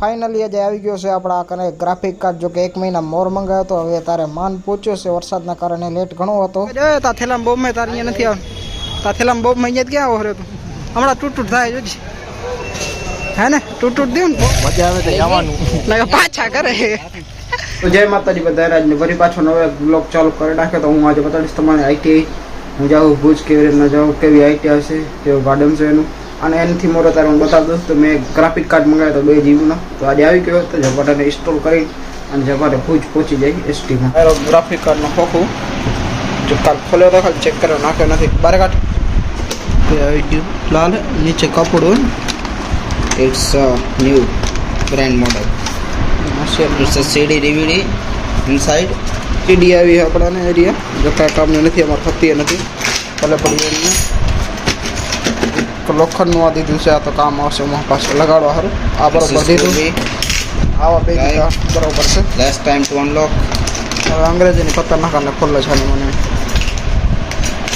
Finally આજે આવી ગયો છે આપણા કને ગ્રાફિક કાર્ડ જો કે એક મહિના મોર મંગાયો હતો હવે તારે માન પૂછ્યો છે વરસાદના કારણે લેટ ઘણો હતો તા થેલામ બહુ મેં તારી નથી આવ્યો તા થેલામ બહુ મેં અહીંયા ક્યાં ઓહરે તું હમણાં તૂટ તૂટ થાય જોજ હે ને તૂટ તૂટ દઉં ને મજા આવે તો જવાનું લાગે પાછા કરે તો જય માતાજી બધા રાજને વરી પાછો નવો બ્લોક ચાલુ કરી નાખ્યો તો હું આજે બતાડીશ તમારે આઈટીઆઈ હું જાઉં ભુજ કેવી રીતના જાઉં કેવી આઈટીઆઈ હશે કેવું ગાર્ડન છે એનું અને એનાથી મોટો તારે હું બતાવ દઉં તો મેં ગ્રાફિક કાર્ડ મંગાવ્યો હતો બે જીબીનો તો આજે આવી ગયો તો ઝપાટાને ઇન્સ્ટોલ કરી અને ઝપાટે ખૂબ પહોંચી જાય એસટીમાં ગ્રાફિક કાર્ડનો ખોખું જો કાર્ડ ખોલ્યો તો ખાલી ચેક કર્યો નાખ્યો નથી બારે કાઢ આવી ગયું લાલ નીચે કપડું it's new brand model it's CD DVD inside CD આવી આપણાને એરિયા જો કાંઈ કામનું નથી અમારે થતી નથી ભલે પડી એમને તો લોખંડનું આ દીધું છે આ તો કામ આવશે મોહ પાસે લગાડવા સારું આ બરોબર દીધું આવા બે બરોબર છે લાસ્ટ ટાઈમ ટુ અનલોક હવે અંગ્રેજીની ખતરનાક અને ખોલ્લો છે મને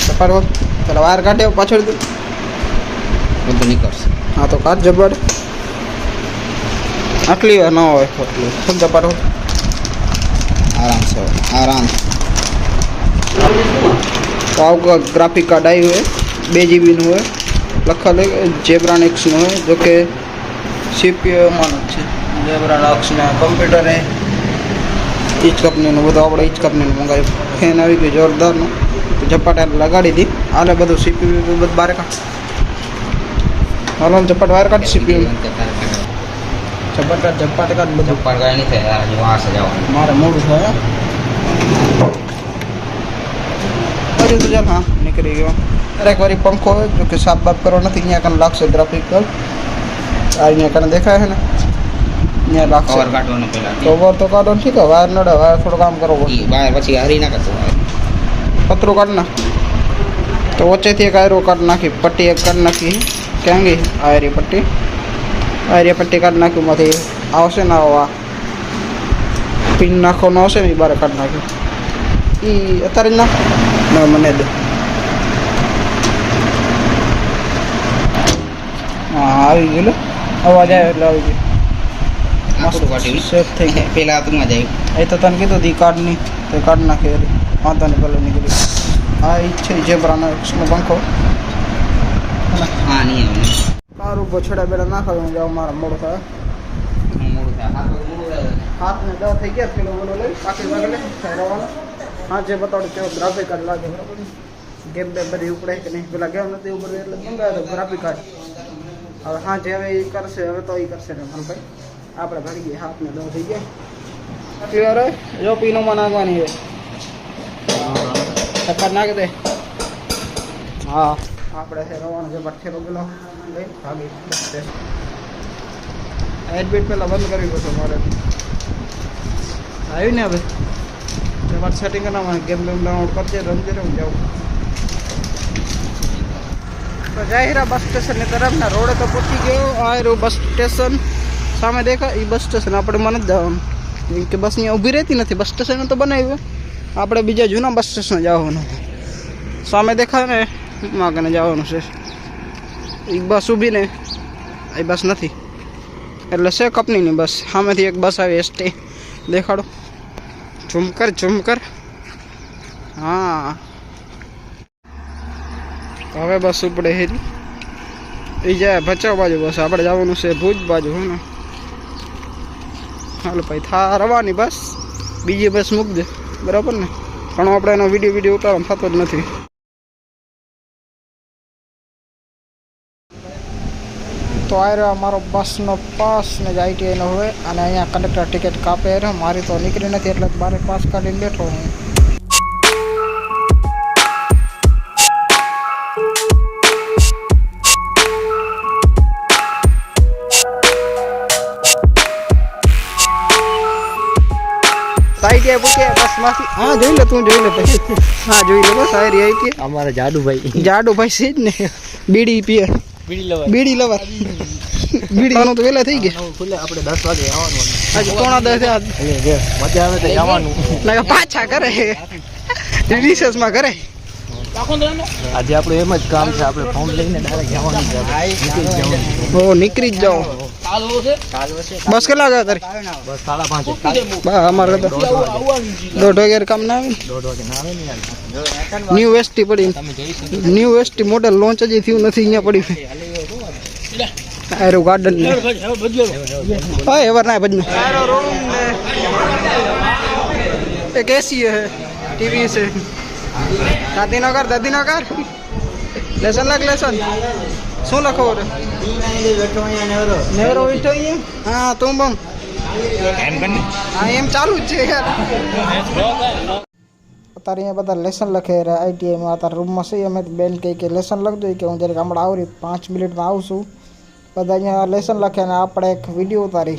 સપાડો પેલા વાયર કાઢે પાછળ દઉં બધું નીકળશે હા તો કાચ જબર આટલી વાર ન હોય આટલી શું જબર આરામ છે આરામ તો આવું ગ્રાફિક કાર્ડ આવ્યું હોય બે જીબીનું હોય લખેલ જેબ્રાન એક્સનું હોય જો કે સીપીયુમાં છે જેબ્રાન એક્સને કમ્પ્યુટરે ઈચ કંપનીનું બધું આપણે ઈચ કંપનીનું મંગાવ્યું ફેન આવી ગયું જોરદારનું ઝપાટા લગાડી દી આલે બધું સીપીયુ બધું બહાર કાઢ હાલો ઝપાટ બહાર કાઢ સીપીયુ ઝપાટા ઝપાટ કાઢ બધું ઝપાટ કાઢ નહીં થાય હજુ આ સજાવવાનું મારે મોડું થાય અરે તો ચાલ હા નીકળી ગયો એક વારી પંખો જો કે સાફ બાફ કરવો નથી અહીંયા કણ લાગશે ગ્રાફિક પર આ અહીંયા કણ દેખાય છે ને અહીંયા લાગશે કવર કાઢવાનો પહેલા કવર તો કાઢો ઠીક છે વાયર નડે વાયર થોડું કામ કરવો પડશે વાયર પછી હરી ના કરતો પતરું કાઢ ના તો વચ્ચેથી એક આયરો કાઢ નાખી પટ્ટી એક કાઢ નાખી ક્યાંગી આયરી પટ્ટી આયરી પટ્ટી કાઢ નાખ્યું માંથી આવશે ને આવો આ પિન નાખવાનો આવશે ને એ બારે કાઢ નાખ્યું એ અત્યારે નાખો મને દે આવી ગયું અવાજ આવ્યો એટલે આવી ગયું પેલા હતું મજા આવી એ તો તને કીધું હતી કાર્ડની તો કાર્ડ નાખી હતી વાંધો નીકળી આ છે ઝેબ્રાનો એક્સનો પંખો હા નહીં સારું પછડા પેલા ના ખાવ જાવ થાય હાથ ને દવા થઈ ગયા હા જે બતાડું કેવો ગ્રાફિક કાર્ડ લાગે બરાબર ગેમ બે બધી ઉપડે કે નહીં પેલા ગેમ નથી ઉપર એટલે ગ્રાફિક કાર્ડ હવે સાંજે હવે એ કરશે હવે તો એ કરશે રમણભાઈ આપણે ભરી ગયા હાથને દો થઈ ગયા ક્લિયર હોય જો પીનોમાં નાખવાની છે ચક્કર નાખી દે હા આપણે છે રવાનો છે પઠ્ઠેરો ગયેલો લઈ ભાગી એડમિટ પહેલાં બંધ કરવી પડશે મારે આવ્યું ને હવે તમારે સેટિંગ કરવા ગેમ બેમ ડાઉનલોડ કરજે રમજે રમ જાઉં તો જાહેરા બસ સ્ટેશનની તરફના રોડ તો પહોંચી ગયો આ બસ સ્ટેશન સામે દેખા એ બસ સ્ટેશન આપણે મને જ જવાનું કેમ કે બસ અહીંયા ઊભી રહેતી નથી બસ સ્ટેશન તો બનાવ્યું આપણે બીજા જૂના બસ સ્ટેશન જવાનું સામે દેખા ને માગને જવાનું છે એક બસ ઊભી ને એ બસ નથી એટલે છે કંપનીની બસ સામેથી એક બસ આવી એસટી દેખાડો ઝુમકર ઝુમકર હા હવે બસ ઉપડે હેરી એ જાય ભચાવ બાજુ બસ આપણે જવાનું છે ભુજ બાજુ હું ને હાલ ભાઈ થા રવાની બસ બીજી બસ મૂક દે બરાબર ને પણ આપણે એનો વિડીયો વિડીયો ઉતારવાનો થતો જ નથી તો આ રહ્યો અમારો બસનો પાસ ને જ આઈટીઆઈનો હોય અને અહીંયા કંડક્ટર ટિકિટ કાપે રહ્યો મારી તો નીકળી નથી એટલે બારે પાસ કાઢીને બેઠો હું જગ્યાએ પૂછે બસ માસી હા જોઈ લે તું જોઈ લે પછી હા જોઈ લે બસ આવી રહી કે અમારા જાડુભાઈ જાડુભાઈ છે ને બીડી પીએ બીડી લવર બીડી લવર બીડી વાનું તો વેલા થઈ ગયા ખુલે આપણે 10 વાગે આવવાનું આજે કોણા 10 મજા આવે તો જવાનું લાગે પાછા કરે રિસેસ માં કરે આજે આપણે એમ જ કામ છે આપણે ફોન લઈને ડાયરેક્ટ જવાનું છે નીકળી જ જાઓ बस के लगा तेरे बस साला पांच बा हमारे तो डोडो गेर कम ना है डोडो के नाम ही नहीं न्यू वेस्ट टी पड़ी new west T model launch जी थी नहीं यहां पड़ी है एरो गार्डन ने ओए वरना बज ना एरो रूम ने ए कैसी है टीवी से दादी नगर दादी नगर लेसन लग लेसन શું લખવું નેહરો વિટો હા તું બમ હા એમ ચાલુ જ છે અત્યારે અહીંયા બધા લેસન લખે આઈટીઆઈમાં અત્યારે રૂમમાં છીએ અમે બેન કહી કે લેસન લખજો કે હું જરાક હમણાં આવરી પાંચ મિનિટમાં આવું છું બધા અહીંયા લેસન લખે અને આપણે એક વિડીયો ઉતારી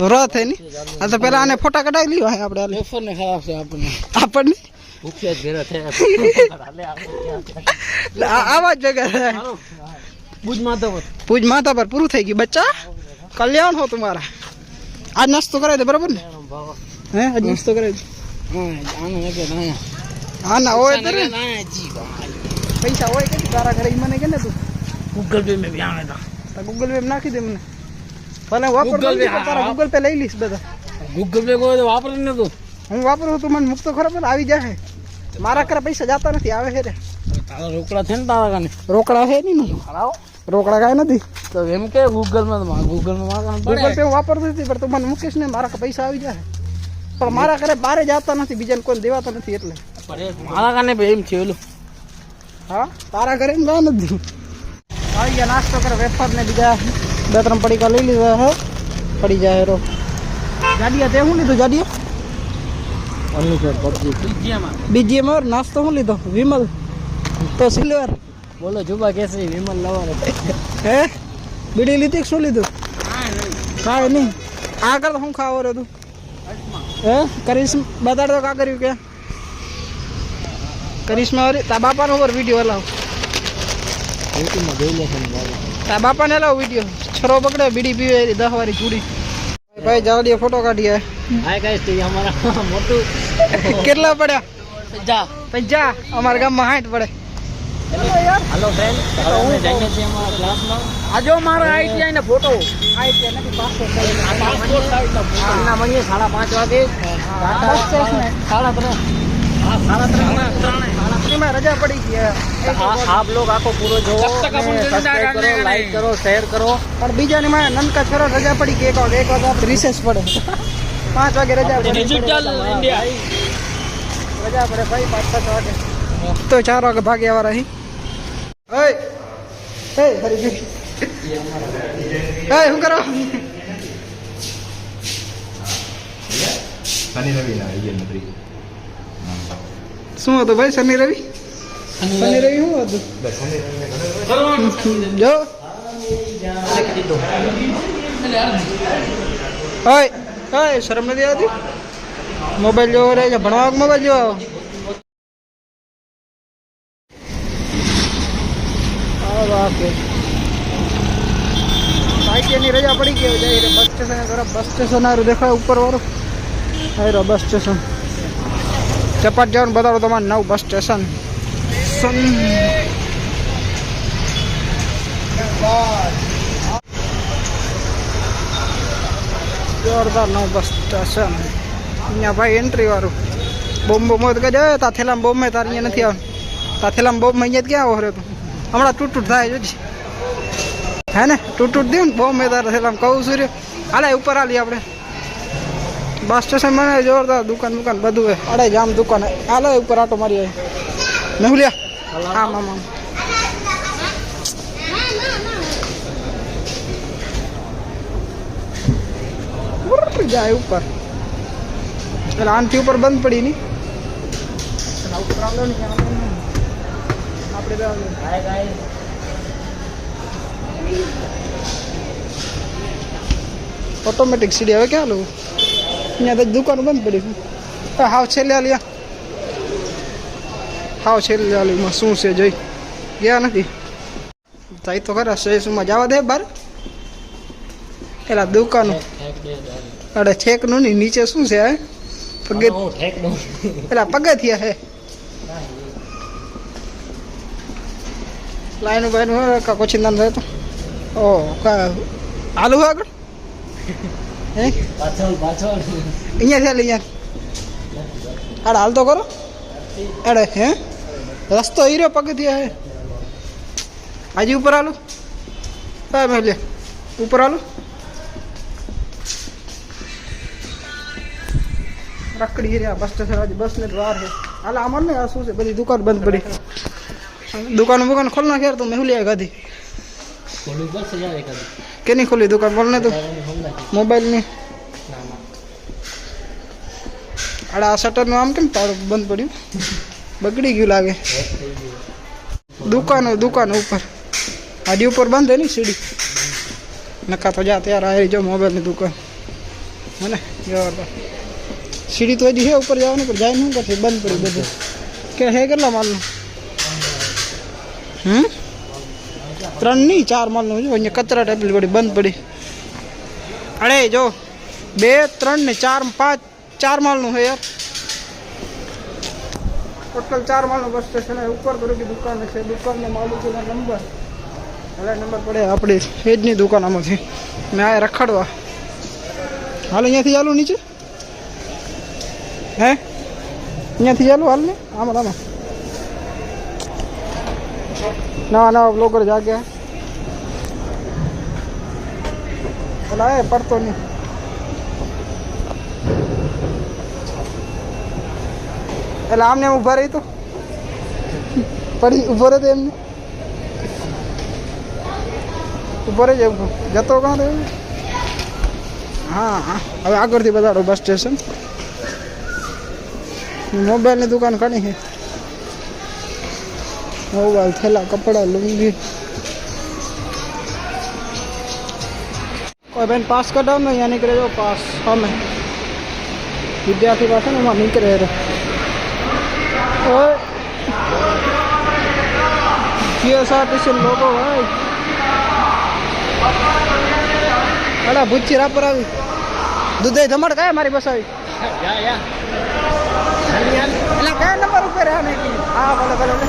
વ્રત હે ની આ તો પેલા આને ફોટા કઢાવી લીધો હે આપણે લેફર ને ખરાબ છે આપણને આપણને ભૂખ્યા ઘેરા થયા આવા જગ્યા પૂજ માતા પર પૂજ માતા પર પૂરું થઈ ગયું બચ્ચા કલ્યાણ હો તમારા આજ નાસ્તો કરાવી દે બરાબર ને હે આજ નાસ્તો કરાવી દે હા ના હોય તો પૈસા હોય કે તારા ઘરે મને કે ને તું ગૂગલ પે મેં બી આણે તા ગૂગલ પે નાખી દે મને ભલે ગૂગલ તારા ગૂગલ પે લઈ લઈશ બધા ગૂગલ પે કોઈ વાપરે ન તો હું વાપરું તો મને મૂકતો ખરો પણ આવી જશે મારા કરે પૈસા જતા નથી આવે છે રે તારા રોકડા છે ને તારા કાને રોકડા છે નહીં રોકડા કાંઈ નથી તો એમ કે ગૂગલમાં માં ગૂગલમાં ગૂગલ પે વાપરતો નથી પણ તું મને મૂકીશ ને મારા પૈસા આવી જાય પણ મારા ઘરે બારે જતા નથી બીજાને કોઈ દેવાતા નથી એટલે મારા કાને એમ થયેલું હા તારા ઘરે ના નથી આવી ગયા નાસ્તો કરે વેફર ને બીજા બે ત્રણ પડીકા લઈ લીધા હે પડી જાય રો જાડિયા તે શું લીધું જાડિયા અનુસાર પબજી બીજીએમાં નાસ્તો શું લીધો વિમલ તો સિલ્વર બોલો જુબા કેસરી વિમલ લવાનો હે બીડી લીધી શું લીધું કાંઈ નહીં આ કર શું ખાવો રે હે કરિશ્મા બતાડ કા કર્યું કે કરિશ્મા વાળી તા બાપાનો ઉપર વિડીયો હલાવ તા બાપાને હલાવ વિડીયો મચ્છરો પકડે બીડી પીવે દસ વાળી ચૂડી ભાઈ જાવડીએ ફોટો કાઢીએ હાય ગાઈસ તો અમારા મોટું કેટલા પડ્યા જા પંજા પંજા અમારા માં હાઈટ પડે હેલો ફ્રેન્ડ હવે જઈએ છીએ અમારા ક્લાસમાં આજો મારો આઈટીઆઈ ને ફોટો આઈટીઆઈ નથી પાસપોર્ટ સાઈઝ પાસપોર્ટ સાઈઝ ના મળીએ સાડા પાંચ વાગે સાડા ત્રણ રજા પડી ગઈ આખો પૂરો જોવો સબસ્ક્રાઇબ કરો લાઈક કરો શેર કરો પણ બીજાની રજા પડી ગઈ એક વાગે એક વાગે રિસેસ પડે પાંચ વાગે રજા પડે રજા પડે તો ચાર વાગે ભાગ્યા વાળા હી એ હરી કરો Tani na binari, શું હતું ભાઈ શનિ રવિ શનિ રવિ શું હતું જો હોય હોય શરમ નથી આવતી મોબાઈલ જોવો રહે છે ભણવા મોબાઈલ જોવો સાહિત્યની રજા પડી ગઈ જાય બસ સ્ટેશન બસ સ્ટેશન દેખાય ઉપર વાળું બસ સ્ટેશન ચપાટ જવાનું બતાવો તમારે નવ બસ સ્ટેશન જોરદાર નવ બસ સ્ટેશન અહીંયા ભાઈ એન્ટ્રી વાળું બોમ્બો તો કે જાય તાથેલામ બોમ્બે તાર અહીંયા નથી આવવાનું તાથેલામ બોમ્બ અહીંયા ક્યાં આવો રહ્યો હમણાં તૂટ તૂટ થાય જોજી હે ને તૂટ તૂટ દઉં ને બોમ્બે તાર થેલામ કહું છું રે હાલે ઉપર હાલી આપણે बस स्टेशन में जोरदार दुकान दुकान बढ़ू है अड़ाई जाम दुकान है हाल ऊपर ऑटो मारिया नहुलिया हाँ हाँ ऊपर आंटी बंद पड़ी नहीं ऑटोमेटिक सीढ़ी हे क्या लोग અહીંયા તો દુકાન બંધ પડી છે હાવ છેલ્લે આલ્યા હાવ છેલ્લે આલીમાં શું છે જોઈ ગયા નથી જાય તો ખરા સહેસુમાં જવા દે બાર પેલા દુકાનો અરે ઠેકનું ની નીચે શું છે હે પગે પેલા એલા પગથિયા હે લાઈન બાઈન હોય કાકો ચિંતા થાય તો ઓ કા આલુ આગળ हाल तो करो एडे हैं रस्त ही पग दिया है आज ऊपर आलो पहले ऊपर आलो रखड़ी रहा बस तो स्टेशन आज बस ने द्वार है हाल अमर ने आसू से बड़ी दुकान बंद पड़ी दुकान वुकान खोलना खेर तो मैं ले गाधी के नहीं खोली दुकान बोलने तो मोबाइल नहीं अरे आशाटर नाम के बंद पड़ी बगड़ी क्यों लागे दुकान दुकान ऊपर आदि ऊपर बंद है नहीं सीढ़ी नका तो जाते यार आई जो मोबाइल ने दुकान है ना ये सीढ़ी तो है ऊपर जाओ ना जाए नहीं बंद पड़ी बंद क्या है गला मालूम हम्म ત્રણ નહીં ચાર માલનું જો અહીંયા કચરા ટેબલ પડી બંધ પડી અરે જો બે ત્રણ ને ચાર પાંચ ચાર માલનું છે યાર ટોટલ ચાર માળનું બસ સ્ટેશન ઉપર થોડીક દુકાન છે દુકાનનો માલિકીનો નંબર એટલે નંબર પડે આપણી એ જની દુકાન આમાંથી મેં આ રખડવા હાલ અહીંયાથી ચાલુ નીચે હે અહીંયાથી ચાલુ હાલ ને આમાં આમાં ना ना अब लोग जा गया बुलाए पर तो नहीं अलाम ने तो। उभर ही तो पड़ी उभर दे उभर जब जतो कहाँ दे हाँ हाँ अब आकर बस स्टेशन मोबाइल ने दुकान खड़ी है मोबाइल थैला कपड़ा लूंगी कोई बहन पास कर डाउन यहाँ निकले जाओ पास हम हाँ, विद्यार्थी पास है वहाँ निकले रहे और भाई बुच्ची पर अभी दूध दमड़ का है हमारी बस अभी या या हाँ हाँ એટલે કયા નંબર ઉપર આને કી હા ભલે ભલે આરી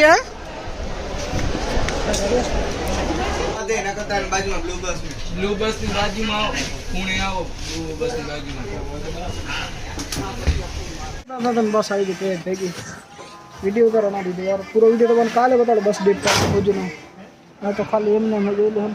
હે બ્લુ બસ ની બાજુમાં આવો પુણે આવો બ્લુ બસ ની બાજુમાં બસ આવી ગઈ તે ભેગી વિડીયો ઉતારો ના દીધો યાર પૂરો વિડીયો તમને કાલે બતાડો બસ ડેટ પર ભોજનો તો ખાલી એમને મેં જોયેલું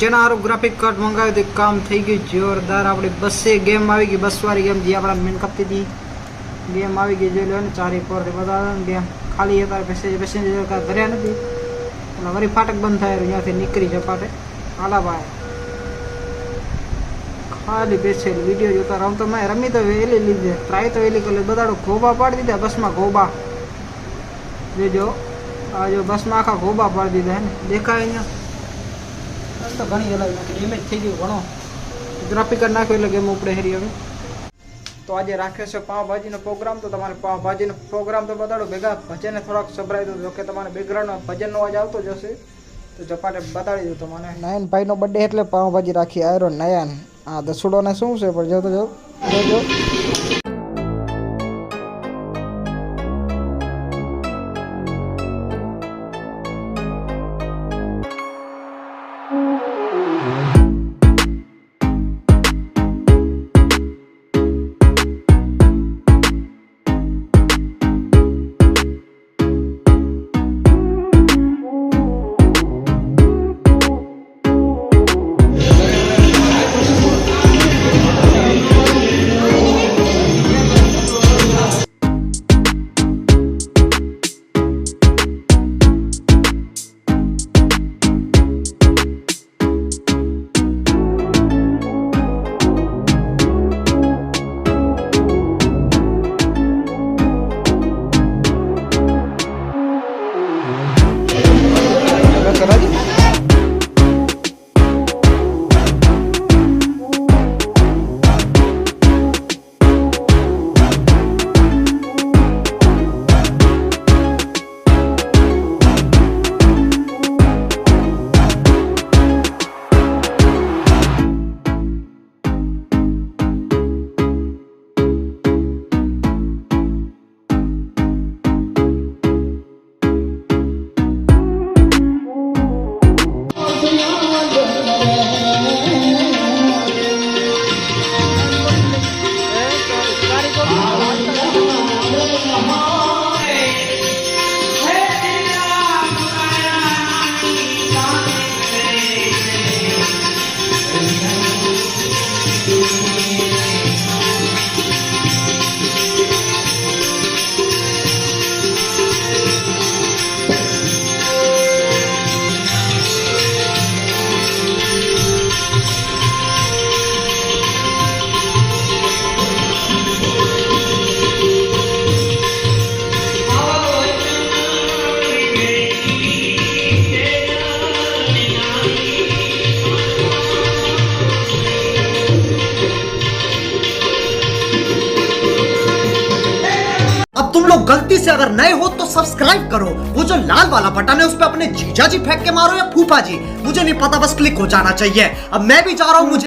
જેના સારું ગ્રાફિક કાર્ડ મંગાવ્યું તે કામ થઈ ગયું જોરદાર આપણી બસે ગેમ આવી ગઈ બસવાળી ગેમ જે આપણા મેન કપતી હતી ગેમ આવી ગઈ જોઈ લો ને ચારે પર બધા ગેમ ખાલી હતા પેસેજ પેસેન્જર કાંઈ નથી અને વરી ફાટક બંધ થાય અહીંયાથી નીકળી જપાટે આલા ભાઈ ખાલી બેસેલ વિડીયો જોતા રમતો મેં રમી તો વહેલી લીધી ટ્રાય તો વહેલી કરી બધાડો ગોબા પાડી દીધા બસમાં ગોબા જોજો આ જો બસમાં આખા ગોબા પાડી દીધા હે ને દેખાય અહીંયા તો ઘણી અલગ નાખી ડેમેજ થઈ ગયું ઘણો ગ્રાફી નાખ્યો એટલે ગેમ ઉપડે હેરી હવે તો આજે રાખે છે પાવભાજીનો પ્રોગ્રામ તો તમારે પાવભાજીનો પ્રોગ્રામ તો બતાડો ભેગા ભજનને થોડાક સંભળાવી દો જોકે તમારે બેકગ્રાઉન્ડમાં ભજનનો અવાજ આવતો જશે તો ચપાટે બતાડી દઉં તમને નયન ભાઈનો બર્થડે એટલે પાવભાજી રાખી આવ્યો નયન આ દસુડોને શું છે પણ જોતો જો જોજો नए हो तो सब्सक्राइब करो वो जो लाल वाला बटन है उस पर अपने जीजा जी फेंक के मारो या फूफा जी मुझे नहीं पता बस क्लिक हो जाना चाहिए अब मैं भी जा रहा हूँ मुझे